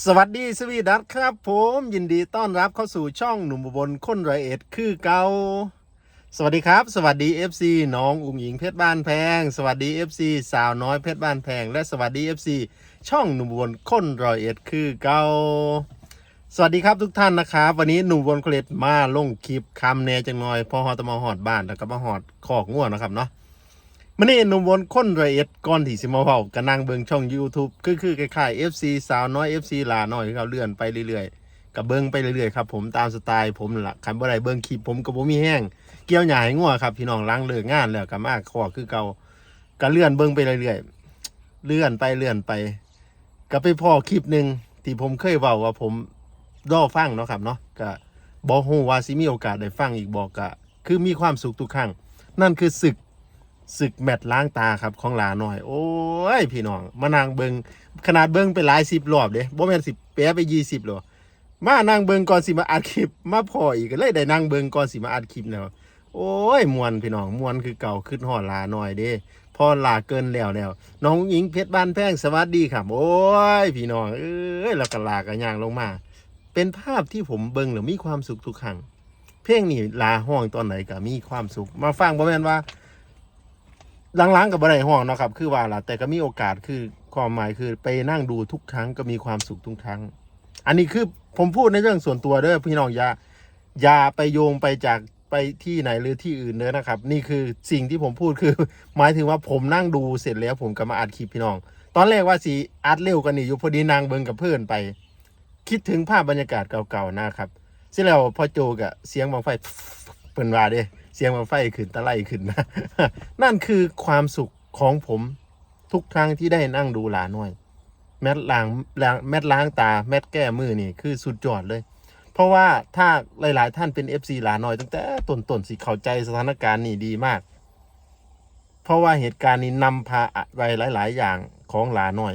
สวัสดีสวีดัตครับผมยินดีต้อนรับเข้าสู่ช่องหนุ่มบลคนไรเอ็ดคือเกาสวัสดีครับ สวัสดี FC น้องอุ้งหญิงเพชรบ้านแพง สวัสดี FC สาวน้อยเพชรบ้านแพง และสวัสดี FC ช่องหนุ่มบลคนไรเอ็ดคือเกาสวัสดีครับทุกท่านนะครับ วันนี้หนุ่มบลคนเอ็ดมาลงคลิปคำแหนจังหน่อยพอฮอตมาหอดบ้านแล้วก็มาหอดคอกง่วนะครับเนาะ มื่อนี้หนุ่มวนคนละเอียดก่อนที่สิมาเว้ากันนั่งเบิ่งช่อง YouTube คือคือคล้ายๆ FC สาวน้อย FC หลาน้อยเขาเลื่อนไปเรื่อยๆกับเบิ่งไปเรื่อยๆครับผมตามสไตล์ผมนั่นล่ะคันบ่ได้เบิ่งคลิปผมก็บ่มีแห้งเกี่ยวหญ้าให้งัวครับพี่น้องล้างเลิกงานแล้วก็มาขอคือเก่าก็เลื่อนเบิ่งไปเรื่อยๆเลื่อนไปเลื่อนไปก็ไปพอคลิปหนึ่งที่ผมเคยเว้าว่าผมรอฟังเนาะครับเนาะก็บ่ฮู้ว่าสิมีโอกาสได้ฟังอีกบ่ก็คือมีความสุขทุกครั้งนั่นคือศึก ศึกแมตช์ล้างตาครับของหลาหน่อย โอ้ย พี่น้อง มานางเบิงขนาดเบิงไปหลายสิบรอบเด้บ่แม่นสิแปะไปยี่สิบหรอมานางเบิงก่อนสิมาอัดคลิป มาพออีกก็เลยได้นางเบิงก่อนสิมาอัดคลิปแล้วโอ้ยมวนพี่น้องมวนคือเก่าขึ้นหอดลาหน่อยเด้พอลาเกินแล้วแล้ว น้องหญิงเพชรบ้านแพงสวัสดีครับ โอ้ย พี่น้องเอ้ยแล้วก็ลากันย่างลงมา เป็นภาพที่ผมเบิงแล้วมีความสุขทุกครั้งเพลงนี้ลาห้องตอนไหนก็มีความสุข มาฟังบ่แม่นว่า หลังๆกับอะไรห้องเนาะครับ คือว่าล่ะแต่ก็มีโอกาสคือความหมายคือไปนั่งดูทุกครั้งก็มีความสุขทุกครั้ง อันนี้คือผมพูดในเรื่องส่วนตัวเด้อพี่น้องอย่าอย่าไปโยงไปจากไปที่ไหนหรือที่อื่นเด้อนะครับ นี่คือสิ่งที่ผมพูดคือ หมายถึงว่าผมนั่งดูเสร็จแล้วผมก็มาอัดคลิปพี่น้อง ตอนแรกว่าสีอัดเร็วกันนี่อยู่พอดีนางเบิงกับเพื่อนไป คิดถึงภาพบรรยากาศเก่าๆนะครับเสร็จแล้วพอโจกะเสียงบังไฟเปิ่นว่าเด้ เสียงบังไฟขึ้นตะไลขึ้นนะ นั่นคือความสุขของผมทุกครั้งที่ได้นั่งดูหลาน้อย แมทล้างแมทล้างตา แมทแก้มือนี่คือสุดยอดเลย เพราะว่าถ้าหลาย ๆ ท่านเป็น FC หลาน้อยตั้งแต่ต้นๆสิเข้าใจสถานการณ์นี่ดีมาก เพราะว่าเหตุการณ์นี้นำพาอะไรหลาย ๆ อย่างของหลาน้อย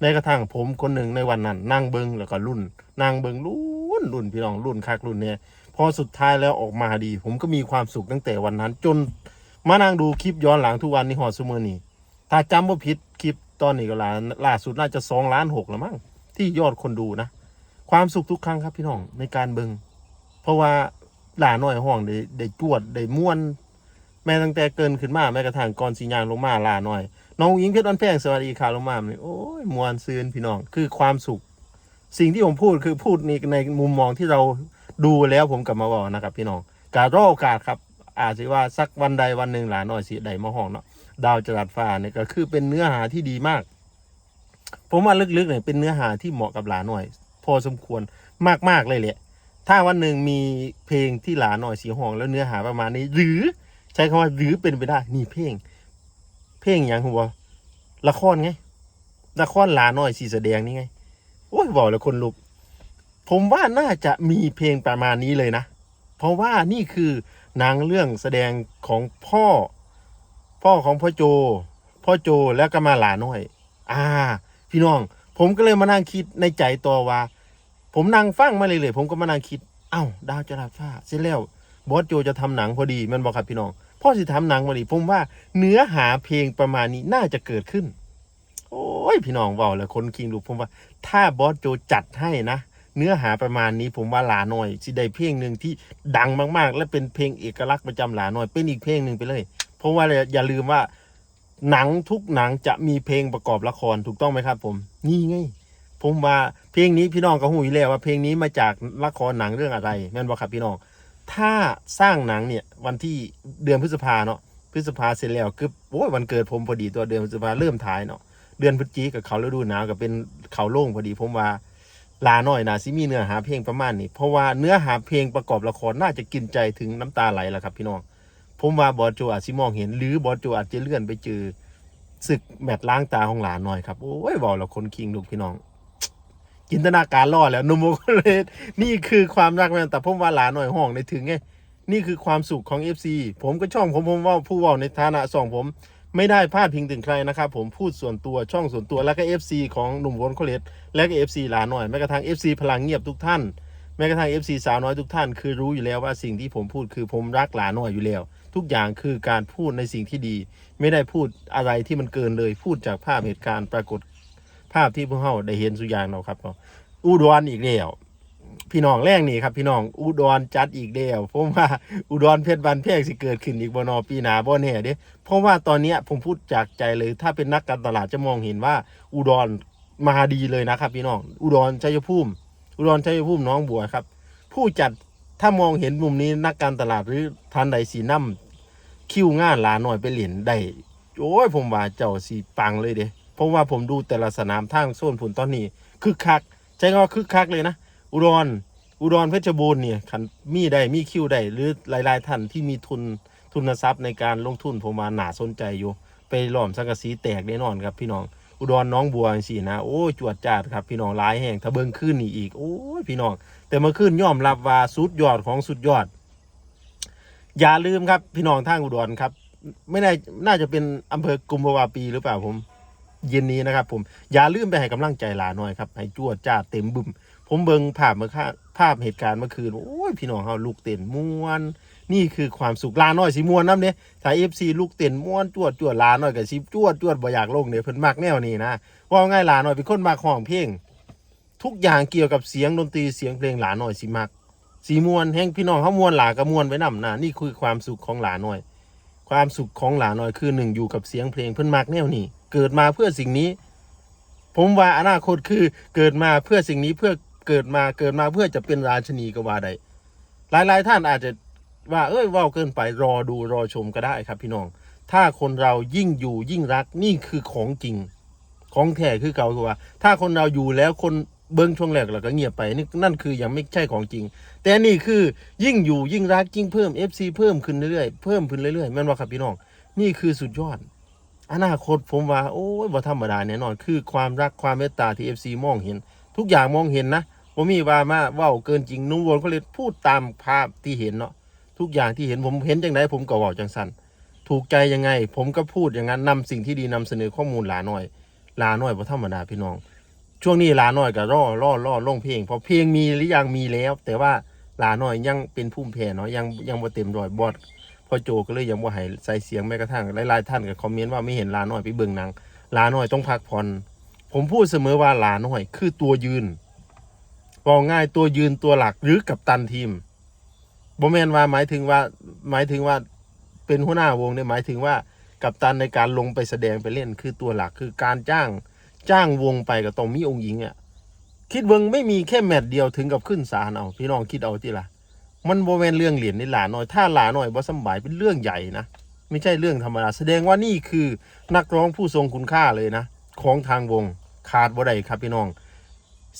แม้กระทั่งผมคนหนึ่งในวันนั้น นั่งเบิงแล้วก็รุ่น นั่งเบิงรุ่นรุ่นพี่น้องรุ่นคักรุ่นเนี่ย พอสุดท้ายแล้วออกมาดี ผมก็มีความสุขตั้งแต่วันนั้น จนมานั่งดูคลิปย้อนหลังทุกวันนี้หอดซูเมอร์นี่ถ้าจำว่าผิดคลิปตอนนี้ก็ล่าล่าสุดน่าจะสองล้านหกแล้วมั้งที่ยอดคนดูนะ ความสุขทุกครั้งครับพี่น้องในการเบิงเพราะว่าหลาน้อยห้องได้ได้จวดได้ม่วน แม้ตั้งแต่เกินขึ้นมาแม้กระทั่งก่อนสียางลงมาลาน้อย น้องหญิงเพชรอันแพงสวัสดีค่ะลงมาเนี่ยโอ้ยมวนซืนพี่น้องคือความสุข สิ่งที่ผมพูดคือพูดในในมุมมองที่เรา ดูแล้วผมกลับมาบอกนะครับพี่น้องการรอโอกาสครับ อาจจะว่าสักวันใดวันหนึ่งหลานหน่อยสิใดมาห้องเนาะดาวจรัสฟ้าเนี่ยก็คือเป็นเนื้อหาที่ดีมาก ผมว่าลึกๆเนี่ยเป็นเนื้อหาที่เหมาะกับหลานหน่อย พอสมควรมากๆเลยแหละถ้าวันหนึ่งมีเพลงที่หลานหน่อยสีห้อง แล้วเนื้อหาประมาณนี้ หรือใช้คำว่าหรือเป็นไปได้นี่เพลง เพลงอย่างหัวละครไงละครหลานหน่อยสีแสดงนี่ไงโอ้ยบอกแล้วคนลุก ผมว่าน่าจะมีเพลงประมาณนี้เลยนะ เพราะว่านี่คือหนังเรื่องแสดงของพ่อ พ่อของพ่อโจ พ่อโจแล้วก็มาหลาน้อย อ่า พี่น้อง ผมก็เลยมานั่งคิดในใจตัวว่า ผมนั่งฟังมาเลยเลยผมก็มานั่งคิด เอ้า ดาวจราฟ้าเสร็จแล้วบอสโจจะทำหนังพอดีมันบอกครับพี่น้อง พ่อสิทำหนังพอดีผมว่าเนื้อหาเพลงประมาณนี้น่าจะเกิดขึ้น โอ้ยพี่น้องเบาแล้วคนคิงดูผมว่า ถ้าบอสโจจัดให้นะ เนื้อหาประมาณนี้ผมว่าหลาหน่อยสิได้เพลงหนึ่งที่ดังมากๆ และเป็นเพลงเอกลักษณ์ประจำหลาหน่อย เป็นอีกเพลงหนึ่งไปเลย เพราะว่าอย่าลืมว่าหนังทุกหนังจะมีเพลงประกอบละครถูกต้องไหมครับ ผม นี่ไงผมว่าเพลงนี้พี่น้องก็หูอยู่แล้วว่าเพลงนี้มาจากละครหนังเรื่องอะไรแม่นบอกครับพี่น้อง ถ้าสร้างหนังเนี่ยวันที่เดือนพฤษภาเนาะพฤษภาเสร็จแล้วคือโอ้ยวันเกิดผมพอดีตัวเดือนพฤษภาเริ่มถ่ายเนาะเดือนพฤศจิกกับเขาฤดูหนาวกับเป็นเขาโล่งพอดีผมว่า ลาหน่อยนะซิมีเนื้อหาเพลงประมาณนี้ เพราะว่าเนื้อหาเพลงประกอบละครน่าจะกินใจถึงน้ำตาไหลแล้วครับพี่น้อง ผมว่าบอสโจอาจสิมองเห็น หรือบอสโจอาจจะเลื่อนไปเจอศึกแมตช์ล้างตาของหลานหน่อยครับ โอ้ยบอกแล้วคนคิงลูกพี่น้อง จินตนาการล่อแล้วนุโมก็เลยนี่คือความรักแม่นแต่ผมว่าหลานหน่อยห้องในถึงไงนี่คือความสุขของ FC ผมก็ช่องผมผมว่าผู้ว่าในฐานะสองผม ไม่ได้พาดพิงถึงใครนะครับ ผมพูดส่วนตัวช่องส่วนตัวแล้วก็ FC ของหนุ่มวนโคเลตและก็ FC หลานหน่อยแม้กระทั่ง FC พลังเงียบทุกท่านแม้กระทั่ง FC สาวน้อยทุกท่าน คือรู้อยู่แล้วว่าสิ่งที่ผมพูดคือผมรักหลานหน่อยอยู่แล้ว ทุกอย่างคือการพูดในสิ่งที่ดี ไม่ได้พูดอะไรที่มันเกินเลย พูดจากภาพเหตุการณ์ปรากฏภาพที่พวกเราได้เห็นสุอย่างเราครับเนาะอุดรอีกแล้ว พี่น้องแรกนี่ครับพี่น้องอุดรจัดอีกแล้วผมว่าอุดรเพชรบันเพกสิเกิดขึ้นอีกบนอปีหนาบ่แน่เด้เพราะว่าตอนนี้ผมพูดจากใจเลย ถ้าเป็นนักการตลาดจะมองเห็นว่า อุดรมาดีเลยนะครับ พี่น้อง อุดรชัยภูมิอุดรชัยภูมิน้องบัวครับ ผู้จัดถ้ามองเห็นมุมนี้นักการตลาดหรือทันใดสีน้ำคิวงานหลาหน่อยไปเหรียญได้โอ้ยผมว่าเจ้าสีปังเลยเด้เพราะว่าผมดูแต่ละสนามทางโซนผุนตอนนี้คึกคักใช้คำว่าคึกคักเลยนะ อุดรอุดรเพชรบูรณ์เนี่ยคันมีได้มีคิวได้หรือหลายๆท่านที่มีทุนทุนทรัพย์ในการลงทุนผมว่าหนาสนใจอยู่ ไปหล้อมสังกะสีแตกแน่นอนครับพี่น้องอุดรน้องบัวสินะโอ้จวดจาดครับพี่น้องหลายแห่งถ้าเบิ่งขึ้นนี่อีกโอ้ยพี่น้องแต่เมื่อคืนยอมรับว่าสุดยอดของสุดยอด อย่าลืมครับพี่น้องทางอุดรครับ ไม่น่าน่าจะเป็นอำเภอกุมภาวาปีหรือเปล่าผมเย็นนี้นะครับผมอย่าลืมไปให้กำลังใจหลาหน่อยครับให้จวดจ้าดเต็มบึม ผมเบิงภาพเมื่อค่าภาพเหตุการณ์เมื่อคืน โอ้ย พี่น้องเขาลูกเต้นม่วน นี่คือความสุขลาน้อยสิม่วนน้ำเนี่ยถ้าเอฟซีลูกเต้นม่วนจวดจวดลาน้อยกับชิจวดจวดบ่อยากลงเนี่ยเพิ่นมักแนวนี้นะว่าง่ายลาน้อยเป็นคนมักห้องเพลงทุกอย่างเกี่ยวกับเสียงดนตรีเสียงเพลงหลาน้อยสิมักสีมวนแห่งพี่น้องเขามวนหลาก็มวนไว้นำนะนี่คือความสุขของหลาน้อย ความสุขของหลาน้อยคือหนึ่งอยู่กับเสียงเพลงเพิ่นมักแนวนี้เกิดมาเพื่อสิ่งนี้ ผมว่าอนาคตคือเกิดมาเพื่อสิ่งนี้เพื่อ เกิดมาเกิดมาเพื่อจะเป็นราชนีก็ว่าได้หลายๆ ท่านอาจจะว่าเอ้ยว่าเกินไปรอดูรอชมก็ได้ครับ พี่น้อง ถ้าคนเรายิ่งอยู่ยิ่งรักนี่คือของจริง ของแท้คือเก่าคือว่า ถ้าคนเราอยู่แล้วคนเบิ้งช่วงแรกแล้วก็เงียบไปนี่นั่นคือยังไม่ใช่ของจริง แต่นี่คือยิ่งอยู่ยิ่งรักยิ่งเพิ่ม FC เพิ่มขึ้นเรื่อยๆเพิ่มขึ้นเรื่อยๆแม่นว่าครับพี่น้อง นี่คือสุดยอด อนาคตผมว่าโอ้ยบ่ธรรมดาแน่นอน คือความรักความเมตตาที่ FC มองเห็น ทุกอย่างมองเห็นนะ ผมมีว่ามาว่าเกินจริงนุ่งวนเขาเลยพูดตามภาพที่เห็นเนาะทุกอย่างที่เห็นผมเห็นจังไดผมก็เว่าจังสันถูกใจยังไง ผมก็พูดอย่างนั้นนำสิ่งที่ดีนำเสนอข้อมูลหลาหน่อยหลาหน่อยบ่ธรรมดาพี่น้อง ช่วงนี้หลาหน่อยก็รอรอรอลงเพลงเพราะเพลงมีหรือยังมีแล้ว แต่ว่าหลาหน่อยยังเป็นภูมิแพ้เนาะยังยังบ่เต็มรอยบอดพอโจก็เลยยังบ่ให้ใส่เสียงแม้กระทั่งหลายๆท่านก็คอมเมนต์ว่าไม่เห็นหลาหน่อยไปเบิ่งหนังหลาหน่อยต้องพักผ่อนผมพูดเสมอว่าหลาหน่อย คือตัวยืน บอกง่ายตัวยืนตัวหลักหรือกับตันทีมบ่แมนว่าหมายถึงว่าหมายถึงว่าเป็นหัวหน้าวงเนี่ยหมายถึงว่ากับตันในการลงไปแสดงไปเล่นคือตัวหลักคือการจ้างจ้างวงไปก็ต้องมีองค์หญิงอะคิดเบิงไม่มีแค่แมตช์เดียวถึงกับขึ้นศาลเอาพี่น้องคิดเอาที่ละมันโบแมนเรื่องเหรียญนี่หลาน้อยถ้าหลาน้อยบ่สำบายเป็นเรื่องใหญ่นะไม่ใช่เรื่องธรรมดาแสดงว่านี่คือนักร้องผู้ทรงคุณค่าเลยนะ ของทางวงขาดบ่ได้ครับพี่น้อง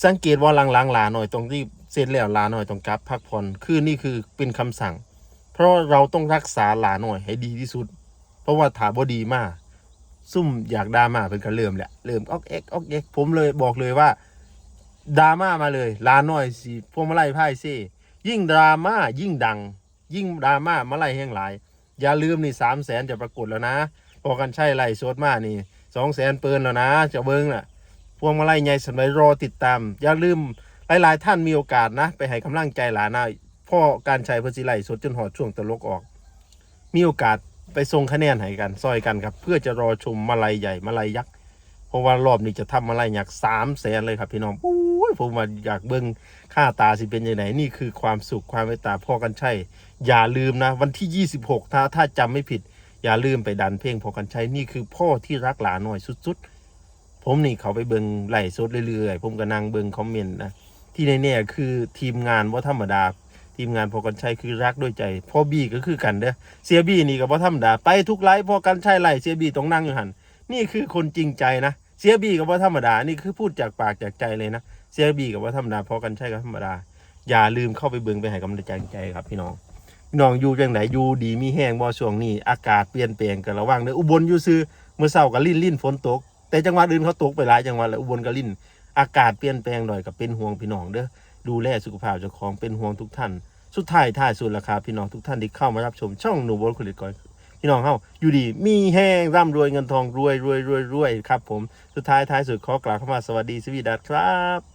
สังเกตว่าหลังๆหลาหน่อยตรงที่เสร็จแล้วหลาหน่อยต้องกลับพักผ่อนคือนี่คือเป็นคำสั่ง เพราะเราต้องรักษาหลาหน่อยให้ดีที่สุด เพราะว่าถาบดีมาก ซุ่มอยากดราม่าเป็นก็เริ่มแหละเริ่มออกเอ็กออกเอ็กผมเลยบอกเลยว่าดราม่ามาเลยลาหน้อยสิพวงมาลัยไพ่เซ่ยิ่งดราม่ายิ่งดัง ยิ่งดราม่ามาไล่แห้งหลาย อย่าลืมนี่สามแสนจะปรากฏแล้วนะพอกันใช่ไล่โซดมานี่สองแสนเปินแล้วนะจะเบิ้งน่ะ พวงมาลัยใหญ่สมัยรอติดตาม อย่าลืมหลายๆท่านมีโอกาสนะ ไปให้กำลังใจหลานนะพ่อการใช้เพื่อสิไลสดจนหอดช่วงตลกออก มีโอกาสไปส่งคะแนนให้กันซอยกันครับ เพื่อจะรอชมมาลัยใหญ่มาลัยยักษ์เพราะว่ารอบนี้จะทำมาลัยยักษ์สามแสนเลยครับพี่น้องโอ้ยผมว่าอยากเบิ้งค่าตาสิเป็นยังไงนี่คือความสุขความเมตตาพ่อกันใช่อย่าลืมนะ วันที่ 26 ถ้าถ้าจำไม่ผิด อย่าลืมไปดันเพลงพ่อกันใช่นี่คือพ่อที่รักหลานหน่อยสุดๆ ผมนี่เขาไปเบิงไล่สดเรื่อยๆ ผมก็นั่งเบิงคอมเมนต์นะ ที่แน่ๆคือทีมงานว่าธรรมดา ทีมงานพอกันชัยคือรักด้วยใจ พ่อบี้ก็คือกันเด้อเสียบี้นี่ก็บ่ธรรมดา ไปทุกไลฟ์พอกันชัยไล่เสียบี้ต้องนั่งอยู่หัน นี่คือคนจริงใจนะ เสียบี้ก็บ่ธรรมดา นี่คือพูดจากปากจากใจเลยนะ เสียบี้ก็บ่ธรรมดาพอกันชัยก็ธรรมดา อย่าลืมเข้าไปเบิ่งไปให้กำลังใจใจครับพี่น้องพี่น้องอยู่จังไหนอยู่ดีมีแห้งบ่ช่วงนี้ อากาศเปลี่ยนแปลงกันระวังเด้ออุบลอยู่ซื้อเมื่อเช้าก็ลิ่นลิ่นฝนตก แต่จังหวัดอื่นเขาตกไปหลายจังหวัดแล้วอุบลกลินอากาศเปลี่ยนแปลงหน่อยกับเป็นห่วงพี่น้องเด้อดูแลสุขภาพเจ้าของเป็นห่วงทุกท่าน สุดท้ายท้ายสุดราคาพี่น้องทุกท่านที่เข้ามารับชมช่องหนูบลคุลิตก่อนพี่น้องเฮาอยู่ดีมีแห้งร่ำรวยเงินทองรวยรวยรวยรวยครับผมสุดท้ายท้ายสุดขอกล่าวเข้ามาสวัสดีสวีดัสครับ